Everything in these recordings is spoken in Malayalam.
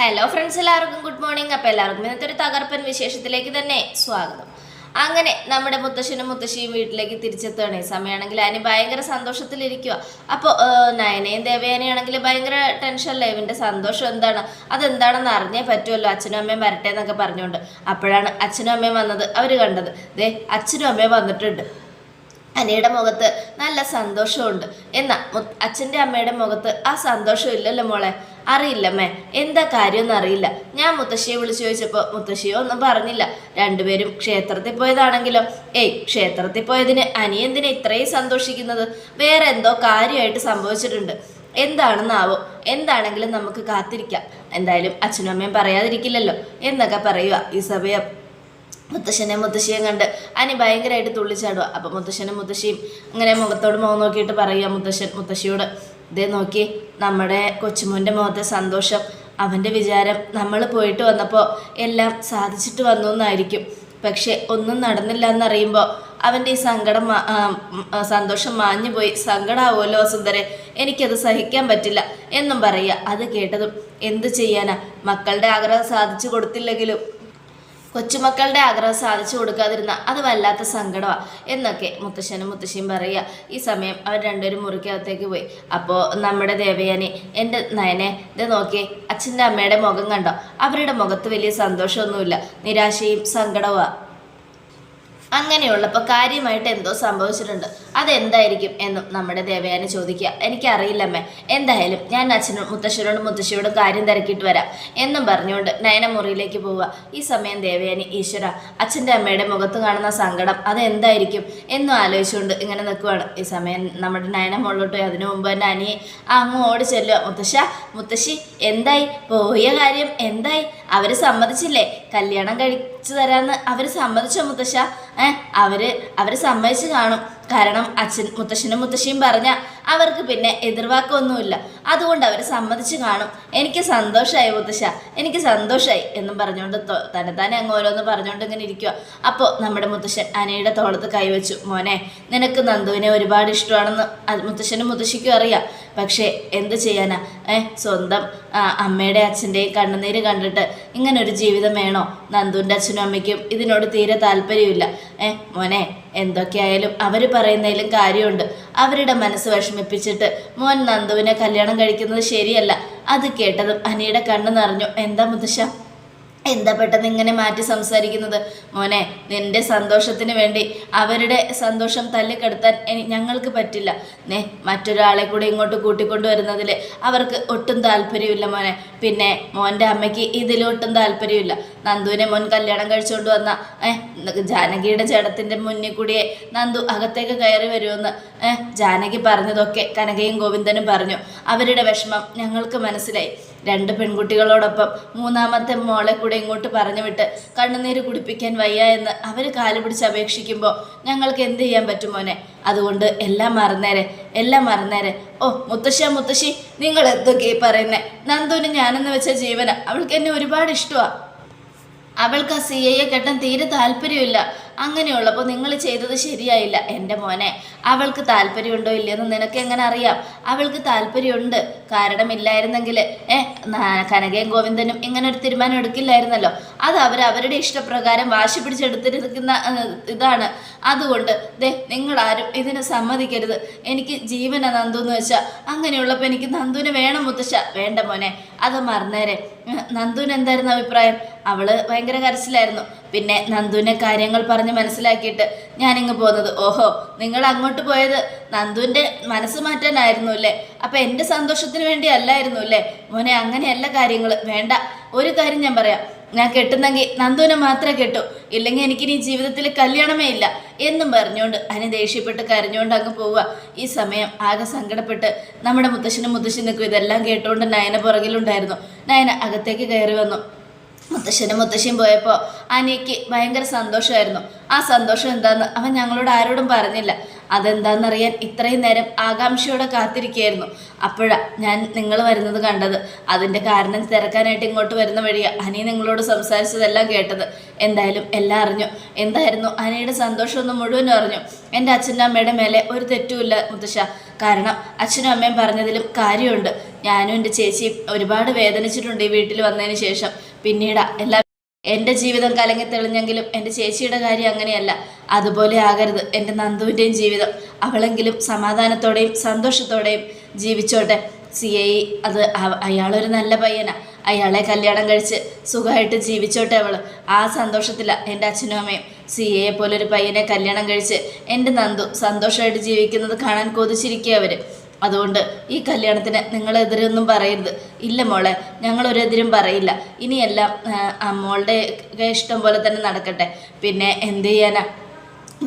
ഹലോ ഫ്രണ്ട്സ് എല്ലാവർക്കും ഗുഡ് മോർണിംഗ് അപ്പോൾ എല്ലാവർക്കും ഇന്നത്തെ ഒരു തകർപ്പൻ വിശേഷത്തിലേക്ക് തന്നെ സ്വാഗതം. അങ്ങനെ നമ്മുടെ മുത്തശ്ശനും മുത്തശ്ശിയും വീട്ടിലേക്ക് തിരിച്ചെത്തുകയാണ്. ഈ സമയമാണെങ്കിൽ അതിന് ഭയങ്കര സന്തോഷത്തിലിരിക്കുക അപ്പോൾ നയനയും ദേവയാനയാണെങ്കിൽ ഭയങ്കര ടെൻഷനല്ലേ ഇവന്റെ സന്തോഷം എന്താണ്? അതെന്താണെന്ന് അറിഞ്ഞേ പറ്റുമല്ലോ അച്ഛനും അമ്മയും വരട്ടെ എന്നൊക്കെ പറഞ്ഞുകൊണ്ട്. അപ്പോഴാണ് അച്ഛനും അമ്മയും വന്നത്. അവർ കണ്ടത്. ദേ അച്ഛനും അമ്മയും വന്നിട്ടുണ്ട്. അനിയുടെ മുഖത്ത് നല്ല സന്തോഷമുണ്ട്. എന്നാ അച്ഛന്റെ അമ്മയുടെ മുഖത്ത് ആ സന്തോഷം ഇല്ലല്ലോ മോളെ? അറിയില്ലമ്മേ എന്താ കാര്യമൊന്നും അറിയില്ല. ഞാൻ മുത്തശ്ശിയെ വിളിച്ചു ചോദിച്ചപ്പോൾ മുത്തശ്ശിയോ ഒന്നും പറഞ്ഞില്ല. രണ്ടുപേരും ക്ഷേത്രത്തിൽ പോയതാണെങ്കിലോ? ഏയ് ക്ഷേത്രത്തിൽ പോയതിന് അനി എന്തിനാ ഇത്രയും സന്തോഷിക്കുന്നത്? വേറെ എന്തോ കാര്യമായിട്ട് സംഭവിച്ചിട്ടുണ്ട്. എന്താണെന്നാവോ? എന്താണെങ്കിലും നമുക്ക് കാത്തിരിക്കാം. എന്തായാലും അച്ഛനും അമ്മയും പറയാതിരിക്കില്ലല്ലോ. എന്നൊക്കെ പറയുക ഈ സമയം. മുത്തശ്ശനെ മുത്തശ്ശിയും കണ്ട് അനി ഭയങ്കരമായിട്ട് തുള്ളിച്ചാടുക അപ്പം മുത്തശ്ശനും മുത്തശ്ശിയും ഇങ്ങനെ മുഖത്തോട് മുഖം നോക്കിയിട്ട് പറയുക മുത്തശ്ശൻ മുത്തശ്ശിയോട് ഇതേ നോക്കി നമ്മുടെ കൊച്ചുമോന്റെ മുഖത്തെ സന്തോഷം അവന്റെ വിചാരം നമ്മൾ പോയിട്ട് വന്നപ്പോൾ എല്ലാം സാധിച്ചിട്ട് വന്നു എന്നായിരിക്കും. പക്ഷെ ഒന്നും നടന്നില്ല എന്നറിയുമ്പോൾ അവന്റെ ഈ സങ്കടം സന്തോഷം മാഞ്ഞു പോയി സങ്കടമാവുമല്ലോ സുന്ദരെ എനിക്കത് സഹിക്കാൻ പറ്റില്ല എന്നും പറയുക അത് കേട്ടതും എന്ത് ചെയ്യാനാ? മക്കളുടെ ആഗ്രഹം സാധിച്ചു കൊടുത്തില്ലെങ്കിലും കൊച്ചുമക്കളുടെ ആഗ്രഹം സാധിച്ചു കൊടുക്കാതിരുന്ന അത് വല്ലാത്ത സങ്കടമാണ് എന്നൊക്കെ മുത്തശ്ശനും മുത്തശ്ശിയും പറയുക. ഈ സമയം അവർ രണ്ടുപേരും മുറിക്കകത്തേക്ക് പോയി. അപ്പോൾ നമ്മുടെ ദേവയാനി എന്റെ നയനെ ഇത് നോക്കി അച്ഛന്റെ അമ്മയുടെ മുഖം കണ്ടോ? അവരുടെ മുഖത്ത് വലിയ സന്തോഷമൊന്നുമില്ല. നിരാശയും സങ്കടവുമാണ് അങ്ങനെയുള്ളപ്പോൾ കാര്യമായിട്ട് എന്തോ സംഭവിച്ചിട്ടുണ്ട്. അതെന്തായിരിക്കും എന്നും നമ്മുടെ ദേവയാനി ചോദിക്കുക. എനിക്കറിയില്ലമ്മേ. എന്തായാലും ഞാൻ അച്ഛനും മുത്തശ്ശനോടും മുത്തശ്ശിയോടും കാര്യം തിരക്കിയിട്ട് വരാം. എന്നും പറഞ്ഞുകൊണ്ട് നയന മുറിയിലേക്ക് പോവുക. ഈ സമയം ദേവയാനി ഈശ്വര അച്ഛന്റെ അമ്മയുടെ മുഖത്ത് കാണുന്ന സങ്കടം അതെന്തായിരിക്കും എന്നും ആലോചിച്ചുകൊണ്ട് ഇങ്ങനെ നിൽക്കുവാണ്. ഈ സമയം നമ്മുടെ നയന മുകളിലോട്ട് അതിനു മുമ്പ് തന്നെ അനിയെ അങ്ങ് ഓടി ചെല്ലുക മുത്തശ്ശ മുത്തശ്ശി എന്തായി? പോയ കാര്യം എന്തായി? അവർ സമ്മതിച്ചില്ലേ? കല്യാണം കഴിച്ചു തരാമെന്ന് അവർ സമ്മതിച്ചോ മുത്തശ്ശ? ഏഹ് അവർ അവർ സമ്മതിച്ചു കാണും. കാരണം അച്ഛൻ മുത്തശ്ശനും മുത്തശ്ശിയും പറഞ്ഞ അവർക്ക് പിന്നെ എതിർവാക്കൊന്നുമില്ല. അതുകൊണ്ട് അവർ സമ്മതിച്ച് കാണും. എനിക്ക് സന്തോഷമായി മുത്തശ്ശ എനിക്ക് സന്തോഷമായി എന്നും പറഞ്ഞുകൊണ്ട് തന്നെ തന്നെ അങ്ങ് ഓരോന്ന് പറഞ്ഞുകൊണ്ട് ഇങ്ങനെ ഇരിക്കുക അപ്പോൾ നമ്മുടെ മുത്തശ്ശൻ അനയുടെ തോളത്ത് കൈവച്ചു. മോനെ നിനക്ക് നന്ദുവിനെ ഒരുപാട് ഇഷ്ടമാണെന്ന് മുത്തശ്ശനും മുത്തശ്ശിക്കും അറിയാം. പക്ഷേ എന്ത് ചെയ്യാനാ? ഏ സ്വന്തം അമ്മയുടെ അച്ഛന്റെയും കണ്ണുനീര് കണ്ടിട്ട് ഇങ്ങനൊരു ജീവിതം വേണോ? നന്ദുവിന്റെ അച്ഛനും അമ്മയ്ക്കും ഇതിനോട് തീരെ താല്പര്യമില്ല. ഏ മോനെ എന്തൊക്കെയായാലും അവർ പറയുന്നതിലും കാര്യമുണ്ട്. അവരുടെ മനസ്സ് വിഷമിപ്പിച്ചിട്ട് മോൻ നന്ദുവിനെ കല്യാണം കഴിക്കുന്നത് ശരിയല്ല. അത് കേട്ടതും അനിയുടെ കണ്ണു നിറഞ്ഞു. എന്താ മുത്തശ്ശ? എന്താ പെട്ടെന്ന് ഇങ്ങനെ മാറ്റി സംസാരിക്കുന്നത്? മോനെ നിന്റെ സന്തോഷത്തിന് വേണ്ടി അവരുടെ സന്തോഷം തല്ലിക്കെടുത്താൻ ഞങ്ങൾക്ക് പറ്റില്ല. നേ മറ്റൊരാളെ കൂടി ഇങ്ങോട്ട് കൂട്ടിക്കൊണ്ടുവരുന്നതിൽ അവർക്ക് ഒട്ടും താല്പര്യമില്ല മോനെ. പിന്നെ മോന്റെ അമ്മയ്ക്ക് ഇതിലൊട്ടും താല്പര്യമില്ല. നന്ദുവിനെ മോൻ കല്യാണം കഴിച്ചുകൊണ്ട് വന്ന ഏഹ് ജാനകിയുടെ ചേട്ടത്തിന്റെ മുന്നിൽ കൂടിയേ നന്ദു അകത്തേക്ക് കയറി വരുമെന്ന് ഏഹ് ജാനകി പറഞ്ഞതൊക്കെ കനകയും ഗോവിന്ദനും പറഞ്ഞു. അവരുടെ വിഷമം ഞങ്ങൾക്ക് മനസ്സിലായി. രണ്ട് പെൺകുട്ടികളോടൊപ്പം മൂന്നാമത്തെ മോളെ കൂടെ ഇങ്ങോട്ട് പറഞ്ഞു വിട്ട് കണ്ണുനീര് കുടിപ്പിക്കാൻ വയ്യ എന്ന് അവർ കാൽ പിടിച്ച് അപേക്ഷിക്കുമ്പോൾ ഞങ്ങൾക്ക് എന്ത് ചെയ്യാൻ പറ്റും മോനെ? അതുകൊണ്ട് എല്ലാം മറന്നേരെ എല്ലാം മറന്നേരെ. ഓ മുത്തശ്ശ മുത്തശ്ശി നിങ്ങൾ എന്തൊക്കെ ഈ പറയുന്നേ? നന്ദുവിന് ഞാനെന്ന് വെച്ച ജീവന അവൾക്ക് എന്നെ ഒരുപാട് ഇഷ്ടമാണ് അവൾക്ക് ആ സി ഐയെ കെട്ടാൻ തീരെ താല്പര്യമില്ല. അങ്ങനെയുള്ളപ്പോൾ നിങ്ങൾ ചെയ്തത് ശരിയായില്ല. എന്റെ മോനെ അവൾക്ക് താല്പര്യമുണ്ടോ ഇല്ലയെന്ന് നിനക്ക് എങ്ങനെ അറിയാം? അവൾക്ക് താല്പര്യമുണ്ട്. കാരണമില്ലായിരുന്നെങ്കിൽ ഏ കനകയും ഗോവിന്ദനും ഇങ്ങനെ ഒരു തീരുമാനം എടുക്കില്ലായിരുന്നല്ലോ. അത് അവർ അവരുടെ ഇഷ്ടപ്രകാരം വാശി പിടിച്ചെടുത്തിരിക്കുന്ന ഇതാണ്. അതുകൊണ്ട് ദേ നിങ്ങളാരും ഇതിന് സമ്മതിക്കരുത്. എനിക്ക് ജീവന നന്ദു എന്ന് വെച്ചാൽ അങ്ങനെയുള്ളപ്പോൾ എനിക്ക് നന്ദുവിന് വേണം മുത്തശ്ശ. വേണ്ട മോനെ അത് മറന്നേരെ. നന്ദുവിന് എന്തായിരുന്നു അഭിപ്രായം? അവൾ ഭയങ്കര കരച്ചിലായിരുന്നു. പിന്നെ നന്ദുവിനെ കാര്യങ്ങൾ പറഞ്ഞ് മനസ്സിലാക്കിയിട്ട് ഞാനിങ്ങ് പോകുന്നത് ഓഹോ നിങ്ങൾ അങ്ങോട്ട് പോയത് നന്ദുവിന്റെ മനസ്സ് മാറ്റാനായിരുന്നു അല്ലേ? അപ്പം എന്റെ സന്തോഷത്തിന് വേണ്ടി അല്ലായിരുന്നു അല്ലേ? മോനെ അങ്ങനെയല്ല കാര്യങ്ങൾ വേണ്ട ഒരു കാര്യം ഞാൻ പറയാം. ഞാൻ കെട്ടുന്നെങ്കിൽ നന്ദുവിനെ മാത്രമേ കെട്ടൂ. ഇല്ലെങ്കിൽ എനിക്കിനി ജീവിതത്തിൽ കല്യാണമേ ഇല്ല. എന്നും പറഞ്ഞുകൊണ്ട് അതിന് ദേഷ്യപ്പെട്ട് കരഞ്ഞുകൊണ്ട് അങ്ങ് പോവുക. ഈ സമയം ആകെ സങ്കടപ്പെട്ട് നമ്മുടെ മുത്തശ്ശനും മുത്തശ്ശനും ഇതെല്ലാം കേട്ടുകൊണ്ട് നയന പുറകിലുണ്ടായിരുന്നു. നയന അകത്തേക്ക് കയറി വന്നു. മുത്തശ്ശനും മുത്തശ്ശിയും പോയപ്പോൾ അനിയക്ക് ഭയങ്കര സന്തോഷമായിരുന്നു. ആ സന്തോഷം എന്താന്ന് അവൻ ഞങ്ങളോട് ആരോടും പറഞ്ഞില്ല. അതെന്താണെന്നറിയാൻ ഇത്രയും നേരം ആകാംക്ഷയോടെ കാത്തിരിക്കുകയായിരുന്നു. അപ്പോഴാണ് ഞാൻ നിങ്ങൾ വരുന്നത് കണ്ടത്. അതിന്റെ കാരണം തിരക്കാനായിട്ട് ഇങ്ങോട്ട് വരുന്ന വഴിയാണ് അനി നിങ്ങളോട് സംസാരിച്ചതെല്ലാം കേട്ടത്. എന്തായാലും എല്ലാം അറിഞ്ഞു. എന്തായിരുന്നു അനിയുടെ സന്തോഷമൊന്നും മുഴുവനും അറിഞ്ഞു. എന്റെ അച്ഛന്റെ അമ്മയുടെ മേലെ ഒരു തെറ്റുമില്ല മുത്തശ്ശ. കാരണം അച്ഛനും അമ്മയും പറഞ്ഞതിലും കാര്യമുണ്ട്. ഞാനും എന്റെ ചേച്ചിയും ഒരുപാട് വേദനിച്ചിട്ടുണ്ട് ഈ വീട്ടിൽ വന്നതിന് ശേഷം. പിന്നീട് എല്ലാം എന്റെ ജീവിതം കലങ്ങി തെളിഞ്ഞെങ്കിലും എന്റെ ചേച്ചിയുടെ കാര്യം അങ്ങനെയല്ല. അതുപോലെ ആകരുത് എന്റെ നന്ദുവിന്റെയും ജീവിതം. അവളെങ്കിലും സമാധാനത്തോടെയും സന്തോഷത്തോടെയും ജീവിച്ചോട്ടെ. സി ഐ അത് അയാളൊരു നല്ല പയ്യനാ. അയാളെ കല്യാണം കഴിച്ച് സുഖമായിട്ട് ജീവിച്ചോട്ടെ അവൾ ആ സന്തോഷത്തിലാണ് എന്റെ അച്ഛനും അമ്മയും സി എയെ പോലൊരു പയ്യനെ കല്യാണം കഴിച്ച് എന്റെ നന്ദു സന്തോഷമായിട്ട് ജീവിക്കുന്നത് കാണാൻ കൊതിച്ചിരിക്കുക അവർ അതുകൊണ്ട് ഈ കല്യാണത്തിന് നിങ്ങളെതിരൊന്നും പറയരുത്. ഇല്ല മോളെ ഞങ്ങളൊരെതിരും പറയില്ല. ഇനിയെല്ലാം മോളുടെ ഇഷ്ടം പോലെ തന്നെ നടക്കട്ടെ. പിന്നെ എന്ത് ചെയ്യാനാ?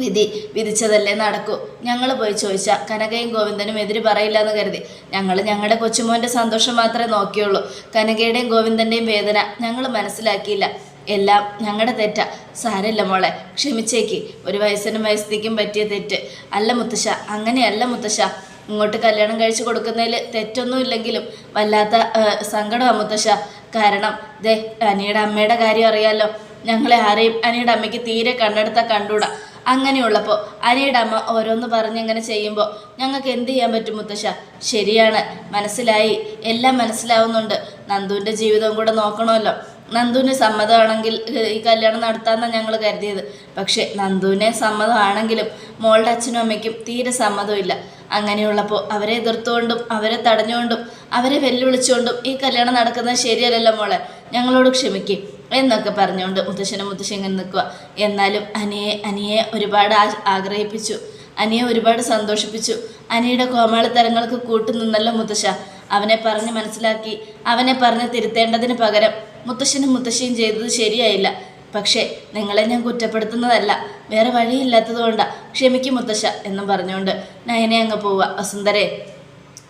വിധി വിധിച്ചതല്ലേ നടക്കൂ. ഞങ്ങൾ പോയി ചോദിച്ചാൽ കനകയും ഗോവിന്ദനും എതിര് പറയില്ല എന്ന് കരുതി. ഞങ്ങൾ ഞങ്ങളുടെ കൊച്ചുമോന്റെ സന്തോഷം മാത്രമേ നോക്കിയുള്ളൂ. കനകയുടെയും ഗോവിന്ദന്റെയും വേദന ഞങ്ങൾ മനസ്സിലാക്കിയില്ല. എല്ലാം ഞങ്ങളുടെ തെറ്റാ. സാരമില്ല മോളെ ക്ഷമിച്ചേക്ക്. ഒരു വയസ്സിനും വയസ്സത്തേക്കും പറ്റിയ തെറ്റ്. അല്ല മുത്തശ്ശ അങ്ങനെയല്ല മുത്തശ്ശ. ഇങ്ങോട്ട് കല്യാണം കഴിച്ചു കൊടുക്കുന്നതിൽ തെറ്റൊന്നും ഇല്ലെങ്കിലും വല്ലാത്ത സങ്കടമാണ് മുത്തശ്ശ. കാരണം ദേ അനിയുടെ അമ്മയുടെ കാര്യം അറിയാലോ. ഞങ്ങളെ ആരെയും അനിയുടെ അമ്മയ്ക്ക് തീരെ കണ്ടെടുത്ത കണ്ടൂട. അങ്ങനെയുള്ളപ്പോൾ അനിയുടെ അമ്മ ഓരോന്ന് പറഞ്ഞിങ്ങനെ ചെയ്യുമ്പോൾ ഞങ്ങൾക്ക് എന്ത് ചെയ്യാൻ പറ്റും മുത്തശ്ശ? ശരിയാണ് മനസ്സിലായി. എല്ലാം മനസ്സിലാവുന്നുണ്ട്. നന്ദുവിന്റെ ജീവിതവും കൂടെ നോക്കണമല്ലോ. നന്ദുവിന് സമ്മതമാണെങ്കിൽ ഈ കല്യാണം നടത്താമെന്നാണ് ഞങ്ങൾ കരുതിയത്. പക്ഷേ നന്ദുവിനെ സമ്മതമാണെങ്കിലും മോളുടെ അച്ഛനും അമ്മയ്ക്കും തീരെ സമ്മതമില്ല. അങ്ങനെയുള്ളപ്പോൾ അവരെ എതിർത്തുകൊണ്ടും അവരെ തടഞ്ഞുകൊണ്ടും അവരെ വെല്ലുവിളിച്ചുകൊണ്ടും ഈ കല്യാണം നടക്കുന്നത് ശരിയല്ലല്ലോ മോളെ. ഞങ്ങളോട് ക്ഷമിക്കും എന്നൊക്കെ പറഞ്ഞുകൊണ്ട് മുത്തശ്ശനും മുത്തശ്ശി ഇങ്ങനെ നിൽക്കുക. എന്നാലും അനിയെ അനിയെ ഒരുപാട് ആഗ്രഹിപ്പിച്ചു. അനിയെ ഒരുപാട് സന്തോഷിപ്പിച്ചു. അനിയുടെ കോമാളിത്തരങ്ങൾക്ക് കൂട്ടുനിന്നല്ലോ മുത്തശ്ശ. അവനെ പറഞ്ഞ് മനസ്സിലാക്കി അവനെ പറഞ്ഞ് തിരുത്തേണ്ടതിന് പകരം മുത്തശ്ശനും മുത്തശ്ശിയും ചെയ്തത് ശരിയായില്ല. പക്ഷേ നിങ്ങളെ ഞാൻ കുറ്റപ്പെടുത്തുന്നതല്ല. വേറെ വഴിയില്ലാത്തതുകൊണ്ടാണ് ക്ഷമിക്കും മുത്തശ്ശ എന്നും പറഞ്ഞുകൊണ്ട് നയനെ അങ്ങ് പോവുക. വസുന്ധരെ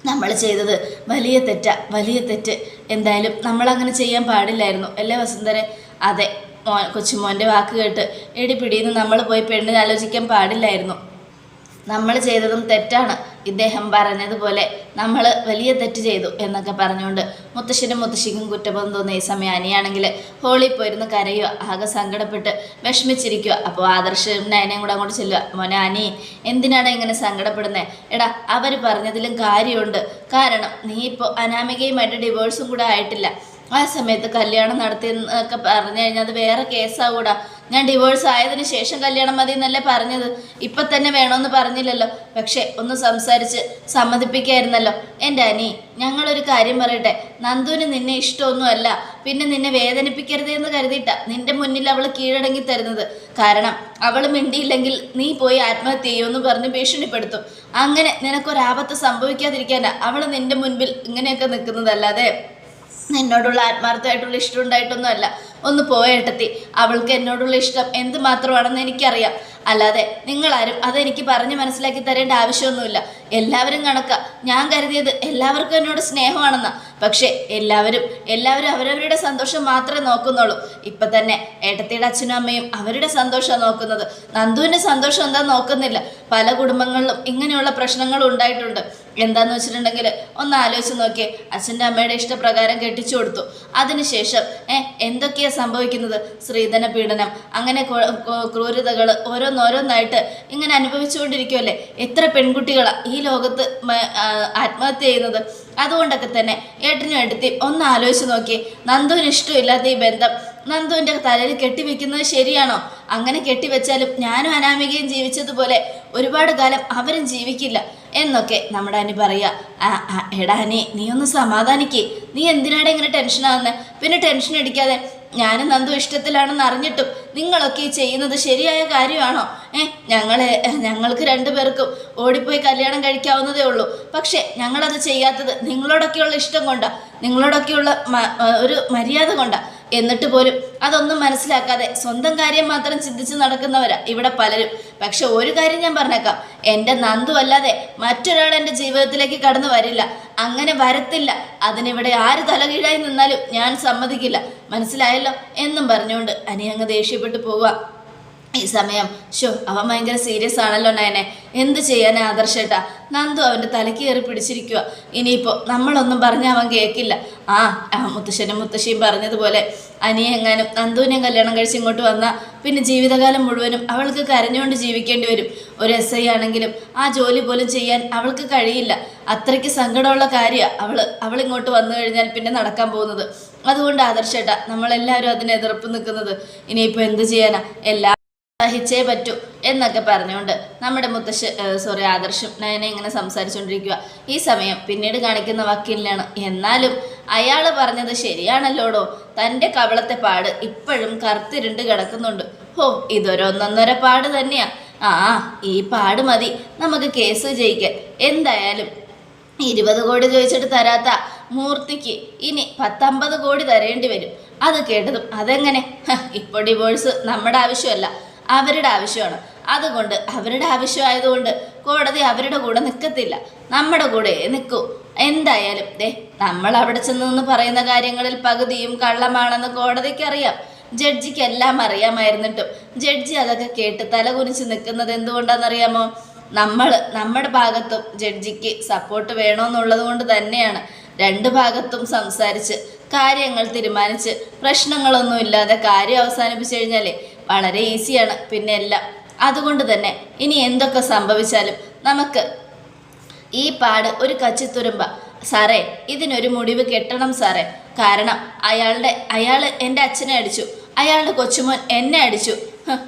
നമ്മൾ ചെയ്തത് വലിയ തെറ്റാ വലിയ തെറ്റ്. എന്തായാലും നമ്മളങ്ങനെ ചെയ്യാൻ പാടില്ലായിരുന്നു. അല്ലേ വസുന്ധരെ? അതെ മോ കൊച്ചുമോന്റെ വാക്ക് കേട്ട് എടി പിടിയെന്ന് നമ്മൾ പോയി പെണ്ണിന് ആലോചിക്കാൻ പാടില്ലായിരുന്നു. നമ്മൾ ചെയ്തതും തെറ്റാണ്. ഇദ്ദേഹം പറഞ്ഞതുപോലെ നമ്മൾ വലിയ തെറ്റ് ചെയ്തു എന്നൊക്കെ പറഞ്ഞുകൊണ്ട് മുത്തശ്ശനും മുത്തശ്ശിക്കും കുറ്റബോധം തോന്നിയ ഈ സമയം അനിയാണെങ്കിൽ ഹോളി പോയിരുന്ന് കരയുക ആകെ സങ്കടപ്പെട്ട് വിഷമിച്ചിരിക്കുക. അപ്പോൾ ആദർശം നയനയും കൂടെ അങ്ങോട്ട് ചെല്ലുക. മോനെ അനി എന്തിനാണ് ഇങ്ങനെ സങ്കടപ്പെടുന്നത് എടാ അവർ പറഞ്ഞതിലും കാര്യമുണ്ട്. കാരണം നീ ഇപ്പോൾ അനാമികയുമായിട്ട് ഡിവോഴ്സും കൂടെ ആയിട്ടില്ല. ആ സമയത്ത് കല്യാണം നടത്തിയെന്നൊക്കെ പറഞ്ഞു കഴിഞ്ഞാൽ അത് വേറെ കേസാവൂടാ ഞാൻ ഡിവോഴ്സ് ആയതിന് ശേഷം കല്യാണം മതി എന്നല്ലേ പറഞ്ഞത്. ഇപ്പൊ തന്നെ വേണമെന്ന് പറഞ്ഞില്ലല്ലോ. പക്ഷേ ഒന്ന് സംസാരിച്ച് സമ്മതിപ്പിക്കായിരുന്നല്ലോ. എന്റെ അനി ഞങ്ങളൊരു കാര്യം പറയട്ടെ. നന്ദുവിന് നിന്നെ ഇഷ്ടമൊന്നുമല്ല. പിന്നെ നിന്നെ വേദനിപ്പിക്കരുത് എന്ന് കരുതിയിട്ട നിന്റെ മുന്നിൽ അവൾ കീഴടങ്ങി തരുന്നത്. കാരണം അവൾ മിണ്ടിയില്ലെങ്കിൽ നീ പോയി ആത്മഹത്യ ചെയ്യുമെന്ന് പറഞ്ഞ് ഭീഷണിപ്പെടുത്തും. അങ്ങനെ നിനക്കൊരാപത്ത് സംഭവിക്കാതിരിക്കാനാ അവൾ നിന്റെ മുൻപിൽ ഇങ്ങനെയൊക്കെ നിൽക്കുന്നതല്ലാതെ. എന്നോടുള്ള ആത്മാർത്ഥമായിട്ടുള്ള ഇഷ്ടം ഉണ്ടായിട്ടൊന്നുമല്ല ഒന്ന് പോയേട്ടത്തി അവൾക്ക് എന്നോടുള്ള ഇഷ്ടം എന്ത് മാത്രമാണെന്ന് എനിക്കറിയാം. അല്ലാതെ നിങ്ങളാരും അതെനിക്ക് പറഞ്ഞു മനസ്സിലാക്കി തരേണ്ട ആവശ്യമൊന്നുമില്ല. എല്ലാവരും കണക്കുക ഞാൻ കരുതിയത് എല്ലാവർക്കും എന്നോട് സ്നേഹമാണെന്നാ. പക്ഷേ എല്ലാവരും എല്ലാവരും അവരവരുടെ സന്തോഷം മാത്രമേ നോക്കുന്നുള്ളൂ. ഇപ്പം തന്നെ ഏട്ടത്തിയുടെ അച്ഛനും അമ്മയും അവരുടെ സന്തോഷമാണ് നോക്കുന്നത്. നന്ദുവിന്റെ സന്തോഷം എന്താ നോക്കുന്നില്ല. പല കുടുംബങ്ങളിലും ഇങ്ങനെയുള്ള പ്രശ്നങ്ങൾ ഉണ്ടായിട്ടുണ്ട്. എന്താന്ന് വെച്ചിട്ടുണ്ടെങ്കിൽ ഒന്ന് ആലോചിച്ച് നോക്കിയേ. അച്ഛന്റെ അമ്മയുടെ ഇഷ്ടപ്രകാരം കെട്ടിച്ചു കൊടുത്തു. അതിനുശേഷം ഏ എന്തൊക്കെയാണ് സംഭവിക്കുന്നത്? സ്ത്രീധന പീഡനം അങ്ങനെ ക്രൂരതകൾ ഓരോന്നോരോന്നായിട്ട് ഇങ്ങനെ അനുഭവിച്ചുകൊണ്ടിരിക്കുമല്ലേ എത്ര പെൺകുട്ടികളാണ് ഈ ലോകത്ത് ആത്മഹത്യ ചെയ്യുന്നത്. അതുകൊണ്ടൊക്കെ തന്നെ ഏട്ടനും എടുത്തി ഒന്ന് ആലോചിച്ച് നോക്കി. നന്ദുവിന് ഇഷ്ടമില്ലാത്ത ഈ ബന്ധം. നന്ദുവിന്റെ തലയിൽ കെട്ടിവെക്കുന്നത് ശരിയാണോ? അങ്ങനെ കെട്ടിവെച്ചാലും ഞാനും അനാമികയും ജീവിച്ചതുപോലെ ഒരുപാട് കാലം അവരും ജീവിക്കില്ല. എന്നൊക്കെ നമ്മുടെ അനി പറയുക എടാ അനി നീ ഒന്ന് സമാധാനിക്കേ. നീ എന്തിനാടെ ഇങ്ങനെ ടെൻഷനാകുന്നത് പിന്നെ ടെൻഷൻ അടിക്കാതെ ഞാനും നന്ദു ഇഷ്ടത്തിലാണെന്ന് അറിഞ്ഞിട്ടും നിങ്ങളൊക്കെ ചെയ്യുന്നത് ശരിയായ കാര്യമാണോ? ഏ ഞങ്ങളെ ഞങ്ങൾക്ക് രണ്ടുപേർക്കും ഓടിപ്പോയി കല്യാണം കഴിക്കാവുന്നതേ ഉള്ളൂ. പക്ഷേ ഞങ്ങളത് ചെയ്യാത്തത് നിങ്ങളോടൊക്കെയുള്ള ഇഷ്ടം കൊണ്ടാ. നിങ്ങളോടൊക്കെയുള്ള ഒരു മര്യാദ കൊണ്ടാ. എന്നിട്ട് പോലും അതൊന്നും മനസ്സിലാക്കാതെ സ്വന്തം കാര്യം മാത്രം ചിന്തിച്ച് നടക്കുന്നവരാ ഇവിടെ പലരും. പക്ഷെ ഒരു കാര്യം ഞാൻ പറഞ്ഞേക്കാം. എന്റെ നന്ദു അല്ലാതെ മറ്റൊരാൾ എന്റെ ജീവിതത്തിലേക്ക് കടന്നു വരില്ല. അങ്ങനെ വരത്തില്ല. അതിനിവിടെ ആര് തലകീഴായി നിന്നാലും ഞാൻ സമ്മതിക്കില്ല. മനസ്സിലായല്ലോ? എന്നും പറഞ്ഞുകൊണ്ട് അനിയങ്ങ് ദേഷ്യപ്പെട്ടു പോവുക. ഈ സമയം ഷോ അവൻ ഭയങ്കര സീരിയസ് ആണല്ലോ നയനെ. എന്ത് ചെയ്യാൻ ആദർശേട്ടാ? നന്ദു അവന്റെ തലയ്ക്ക് കയറി പിടിച്ചിരിക്കുക ഇനിയിപ്പോൾ നമ്മളൊന്നും പറഞ്ഞ അവൻ കേൾക്കില്ല ആ മുത്തശ്ശനും മുത്തശ്ശിയും പറഞ്ഞതുപോലെ അനിയെങ്ങാനും നന്ദുവിനെ കല്യാണം കഴിച്ച് ഇങ്ങോട്ട് വന്നാൽ പിന്നെ ജീവിതകാലം മുഴുവനും അവൾക്ക് കരഞ്ഞുകൊണ്ട് ജീവിക്കേണ്ടി വരും. ഒരു എസ് ഐ ആണെങ്കിലും ആ ജോലി പോലും ചെയ്യാൻ അവൾക്ക് കഴിയില്ല. അത്രയ്ക്ക് സങ്കടമുള്ള കാര്യമാണ് അവൾ അവൾ ഇങ്ങോട്ട് വന്നു കഴിഞ്ഞാൽ പിന്നെ നടക്കാൻ പോകുന്നത്. അതുകൊണ്ട് ആദർശേട്ടാ നമ്മളെല്ലാവരും അതിന് എതിർപ്പ് നിൽക്കുന്നത്. ഇനിയിപ്പോൾ എന്ത് ചെയ്യാനാ? എല്ലാ സഹിച്ചേ പറ്റൂ എന്നൊക്കെ പറഞ്ഞുകൊണ്ട് നമ്മുടെ മുത്തശ്ശ സോറി ആദർശം നയനെ ഇങ്ങനെ സംസാരിച്ചുകൊണ്ടിരിക്കുക ഈ സമയം പിന്നീട് കാണിക്കുന്ന വക്കീലിനാണ് എന്നാലും അയാൾ പറഞ്ഞത് ശരിയാണല്ലോടോ? തന്റെ കവളത്തെ പാട് ഇപ്പോഴും കറുത്തിരുണ്ട് കിടക്കുന്നുണ്ട്. ഹോ ഇതൊരൊന്നൊന്നര പാട് തന്നെയാ. ആ ഈ പാട് മതി. നമുക്ക് കേസ് ജയിക്കാൻ. എന്തായാലും ഇരുപത് കോടി ചോദിച്ചിട്ട് തരാത്ത മൂർത്തിക്ക് ഇനി പത്തമ്പത് കോടി തരേണ്ടി വരും. അത് കേട്ടതും അതെങ്ങനെ? ഇപ്പോൾ ഡിവോഴ്സ് നമ്മുടെ ആവശ്യമല്ല. അവരുടെ ആവശ്യമാണ്. അതുകൊണ്ട് അവരുടെ ആവശ്യമായതുകൊണ്ട് കോടതി അവരുടെ കൂടെ നിൽക്കത്തില്ല നമ്മുടെ കൂടെ നിൽക്കൂ എന്തായാലും ദേ നമ്മൾ അവിടെ ചെന്ന് നിന്ന് പറയുന്ന കാര്യങ്ങളിൽ പകുതിയും കള്ളമാണെന്ന് കോടതിക്ക് അറിയാം ജഡ്ജിക്ക് എല്ലാം അറിയാമായിരുന്നിട്ടും. ജഡ്ജി അതൊക്കെ കേട്ട് തലകുനിച്ച് നിൽക്കുന്നത് എന്തുകൊണ്ടാണെന്നറിയാമോ? നമ്മൾ നമ്മുടെ ഭാഗത്തും ജഡ്ജിക്ക് സപ്പോർട്ട് വേണമെന്നുള്ളത് കൊണ്ട് തന്നെയാണ്. രണ്ട് ഭാഗത്തും സംസാരിച്ച് കാര്യങ്ങൾ തീരുമാനിച്ച് പ്രശ്നങ്ങളൊന്നുമില്ലാതെ കാര്യം അവസാനിപ്പിച്ചു കഴിഞ്ഞാലേ വളരെ ഈസിയാണ് പിന്നെ എല്ലാം. അതുകൊണ്ട് തന്നെ ഇനി എന്തൊക്കെ സംഭവിച്ചാലും നമുക്ക് ഈ പാട് ഒരു കച്ചിത്തുരുമ്പ. സാറേ ഇതിനൊരു മുടിവ് കെട്ടണം സാറേ. കാരണം അയാളുടെ അയാൾ എന്റെ അച്ഛനെ അടിച്ചു. അയാളുടെ കൊച്ചുമോൻ എന്നെ അടിച്ചു.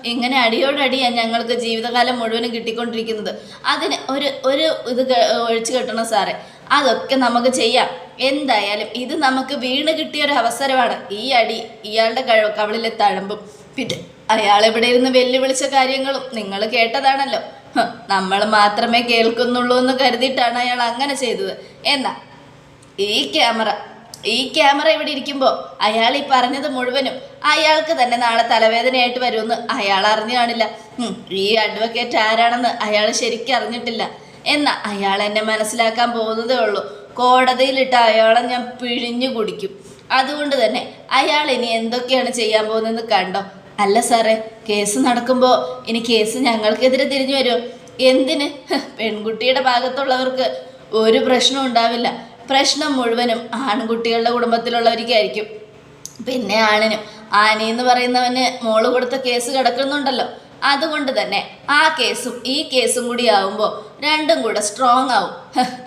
ഇങ്ങനെ അടിയോടടിയാണ് ഞങ്ങൾക്ക് ജീവിതകാലം മുഴുവനും കിട്ടിക്കൊണ്ടിരിക്കുന്നത്. അതിന് ഒരു ഒരു ഇത് ഒഴിച്ചു കെട്ടണം സാറേ. അതൊക്കെ നമുക്ക് ചെയ്യാം. എന്തായാലും ഇത് നമുക്ക് വീണ് കിട്ടിയ ഒരു അവസരമാണ്. ഈ അടി ഇയാളുടെ കവളിലെ തഴമ്പും. പിന്നെ അയാൾ ഇവിടെ ഇരുന്ന് വെല്ലുവിളിച്ച കാര്യങ്ങളും നിങ്ങൾ കേട്ടതാണല്ലോ. നമ്മൾ മാത്രമേ കേൾക്കുന്നുള്ളൂ എന്ന് കരുതിയിട്ടാണ് അയാൾ അങ്ങനെ ചെയ്തത്. എന്നാ ഈ ക്യാമറ ഈ ക്യാമറ ഇവിടെ ഇരിക്കുമ്പോൾ അയാൾ ഈ പറഞ്ഞത് മുഴുവനും അയാൾക്ക് തന്നെ നാളെ തലവേദനയായിട്ട് വരുമെന്ന് അയാൾ അറിഞ്ഞു കാണില്ല. ഈ അഡ്വക്കേറ്റ് ആരാണെന്ന് അയാൾ ശരിക്കും അറിഞ്ഞിട്ടില്ല. എന്നാ അയാൾ എന്നെ മനസ്സിലാക്കാൻ പോകുന്നതേ ഉള്ളൂ. കോടതിയിലിട്ട് അയാളെ ഞാൻ പിഴിഞ്ഞു കുടിക്കും. അതുകൊണ്ട് തന്നെ അയാൾ ഇനി എന്തൊക്കെയാണ് ചെയ്യാൻ പോകുന്നതെന്ന് കണ്ടോ? അല്ല സാറേ കേസ് നടക്കുമ്പോൾ ഇനി കേസ് ഞങ്ങൾക്കെതിരെ തിരിഞ്ഞു വരുമോ എന്തിന്? പെൺകുട്ടിയുടെ ഭാഗത്തുള്ളവർക്ക് ഒരു പ്രശ്നം ഉണ്ടാവില്ല. പ്രശ്നം മുഴുവനും ആൺകുട്ടികളുടെ കുടുംബത്തിലുള്ളവർക്കായിരിക്കും. പിന്നെ ആണിനും. ആനി എന്ന് പറയുന്നവന് മോൾ കൊടുത്ത കേസ് കിടക്കുന്നുണ്ടല്ലോ. അതുകൊണ്ട് തന്നെ ആ കേസും ഈ കേസും കൂടി ആവുമ്പോൾ രണ്ടും കൂടെ സ്ട്രോങ് ആവും.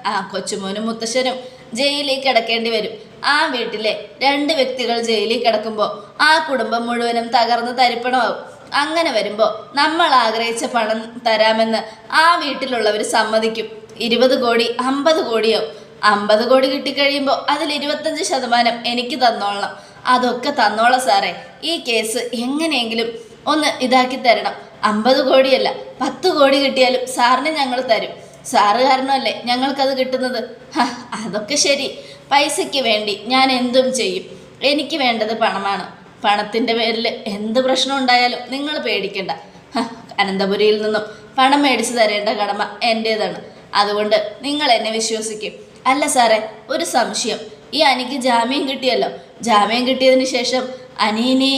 ആ കൊച്ചുമോനും മുത്തശ്ശനും ജയിലിൽ കിടക്കേണ്ടി വരും. ആ വീട്ടിലെ രണ്ട് വ്യക്തികൾ ജയിലിൽ കിടക്കുമ്പോൾ ആ കുടുംബം മുഴുവനും തകർന്ന് തരിപ്പണമാവും. അങ്ങനെ വരുമ്പോൾ നമ്മൾ ആഗ്രഹിച്ച പണം തരാമെന്ന് ആ വീട്ടിലുള്ളവർ സമ്മതിക്കും. ഇരുപത് കോടി അമ്പത് കോടിയാവും. അമ്പത് കോടി കിട്ടിക്കഴിയുമ്പോൾ അതിൽ ഇരുപത്തഞ്ച് ശതമാനം എനിക്ക് തന്നോളണം. അതൊക്കെ തന്നോളാം സാറേ. ഈ കേസ് എങ്ങനെയെങ്കിലും ഒന്ന് ഇതാക്കി തരണം. അമ്പത് കോടിയല്ല പത്ത് കോടി കിട്ടിയാലും സാറിന് ഞങ്ങൾ തരും. സാറ് കാരണമല്ലേ ഞങ്ങൾക്കത് കിട്ടുന്നത്? അതൊക്കെ ശരി. പൈസയ്ക്ക് വേണ്ടി ഞാൻ എന്തും ചെയ്യും. എനിക്ക് വേണ്ടത് പണമാണ്. പണത്തിന്റെ പേരിൽ എന്ത് പ്രശ്നം ഉണ്ടായാലും നിങ്ങൾ പേടിക്കണ്ട. അനന്തപുരിയിൽ നിന്നും പണം മേടിച്ചു തരേണ്ട കടമ എന്റേതാണ് അതുകൊണ്ട് നിങ്ങൾ എന്നെ വിശ്വസിക്കും. അല്ല സാറേ ഒരു സംശയം. ഈ അനിക്ക് ജാമ്യം കിട്ടിയല്ലോ. ജാമ്യം കിട്ടിയതിന് ശേഷം അനീനെ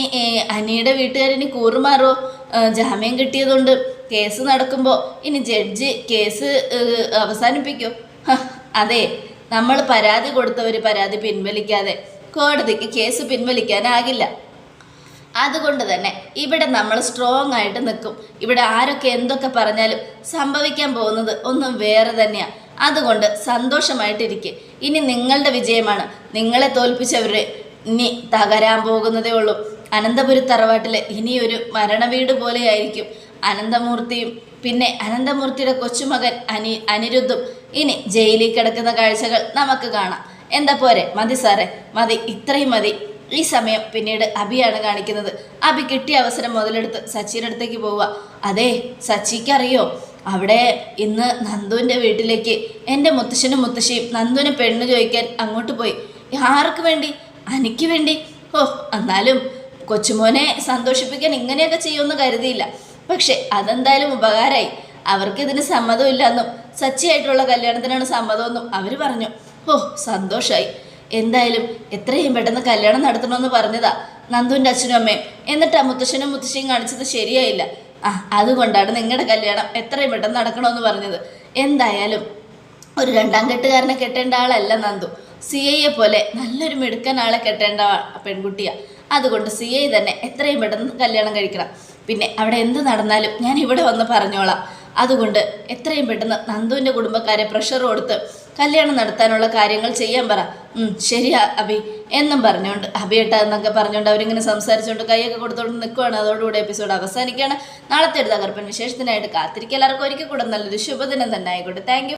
അനിയുടെ വീട്ടുകാരിനി കൂറുമാറോ ജാമ്യം കിട്ടിയതുകൊണ്ട് കേസ് നടക്കുമ്പോൾ ഇനി ജഡ്ജ് കേസ് അവസാനിപ്പിക്കും? അതെ നമ്മൾ പരാതി കൊടുത്തവർ പരാതി പിൻവലിക്കാതെ കോടതിക്ക് കേസ് പിൻവലിക്കാനാകില്ല. അതുകൊണ്ട് തന്നെ ഇവിടെ നമ്മൾ സ്ട്രോങ് ആയിട്ട് നിൽക്കും. ഇവിടെ ആരൊക്കെ എന്തൊക്കെ പറഞ്ഞാലും സംഭവിക്കാൻ പോകുന്നത് ഒന്നും വേറെ തന്നെയാണ് അതുകൊണ്ട് സന്തോഷമായിട്ടിരിക്കെ. ഇനി നിങ്ങളുടെ വിജയമാണ്. നിങ്ങളെ തോൽപ്പിച്ചവരെ ഇനി തകരാൻ പോകുന്നതേ ഉള്ളൂ. അനന്തപുരി തറവാട്ടിലെ ഇനിയൊരു മരണവീട് പോലെയായിരിക്കും. അനന്തമൂർത്തിയും പിന്നെ അനന്തമൂർത്തിയുടെ കൊച്ചുമകൻ അനി അനിരുദ്ധും. ഇനി ജയിലിൽ കിടക്കുന്ന കാഴ്ചകൾ നമുക്ക് കാണാം. എന്താ പോരെ? മതി സാറേ മതി. ഇത്രയും മതി. ഈ സമയം പിന്നീട് അബിയാണ് കാണിക്കുന്നത്. അബി കിട്ടിയ അവസരം മുതലെടുത്ത് സച്ചിയുടെ അടുത്തേക്ക് പോവുക. അതെ സച്ചിക്ക് അറിയോ അവിടെ ഇന്ന് നന്ദുവിന്റെ വീട്ടിലേക്ക് എന്റെ മുത്തശ്ശനും മുത്തശ്ശിയും നന്ദുവിനെ പെണ്ണ് ചോദിക്കാൻ അങ്ങോട്ട് പോയി. ആർക്ക് വേണ്ടി? അനിക്ക് വേണ്ടി. ഓ എന്നാലും കൊച്ചുമോനെ സന്തോഷിപ്പിക്കാൻ ഇങ്ങനെയൊക്കെ ചെയ്യുമെന്ന് കരുതിയില്ല. പക്ഷെ അതെന്തായാലും ഉപകാരമായി അവർക്ക് ഇതിന് സമ്മതമില്ലെന്നും സച്ചിയായിട്ടുള്ള കല്യാണത്തിനാണ് സമ്മതമെന്നും അവർ പറഞ്ഞു. ഓ സന്തോഷമായി എന്തായാലും എത്രയും പെട്ടെന്ന് കല്യാണം നടത്തണമെന്ന് പറഞ്ഞതാ നന്ദുവിന്റെ അച്ഛനും അമ്മയും. എന്നിട്ട് ആ മുത്തശ്ശനും മുത്തശ്ശിയും കാണിച്ചത് ശരിയായില്ല. ആ അതുകൊണ്ടാണ് നിങ്ങളുടെ കല്യാണം എത്രയും പെട്ടെന്ന് നടക്കണമെന്ന് പറഞ്ഞത്. എന്തായാലും ഒരു രണ്ടാം കെട്ടുകാരനെ കെട്ടേണ്ട ആളല്ല നന്ദു. സി ഐയെ പോലെ നല്ലൊരു മിടുക്കൻ ആളെ കെട്ടേണ്ട പെൺകുട്ടിയാണ് അതുകൊണ്ട് സി ഐ തന്നെ എത്രയും പെട്ടെന്ന് കല്യാണം കഴിക്കണം. പിന്നെ അവിടെ എന്ത് നടന്നാലും ഞാൻ ഇവിടെ വന്ന് പറഞ്ഞോളാം. അതുകൊണ്ട് എത്രയും പെട്ടെന്ന് നന്ദുവിന്റെ കുടുംബക്കാരെ പ്രഷർ കൊടുത്ത് കല്യാണം നടത്താനുള്ള കാര്യങ്ങൾ ചെയ്യാൻ പറ. ശരിയാ അഭി എന്നും പറഞ്ഞുകൊണ്ട് അഭിയേട്ട എന്നൊക്കെ പറഞ്ഞുകൊണ്ട് അവരിങ്ങനെ സംസാരിച്ചുകൊണ്ട് കൈയൊക്കെ കൊടുത്തോണ്ട് നിൽക്കുവാണ് അതോടുകൂടി എപ്പിസോഡ് അവസാനിക്കുകയാണ്. നാളത്തെ ഒരു തകർപ്പൻ വിശേഷത്തിനായിട്ട് കാത്തിരിക്കുക. എല്ലാവർക്കും ഒരിക്കൽ കൂടെ നല്ലൊരു ശുഭദിനം തന്നെ ആയിക്കോട്ടെ. താങ്ക്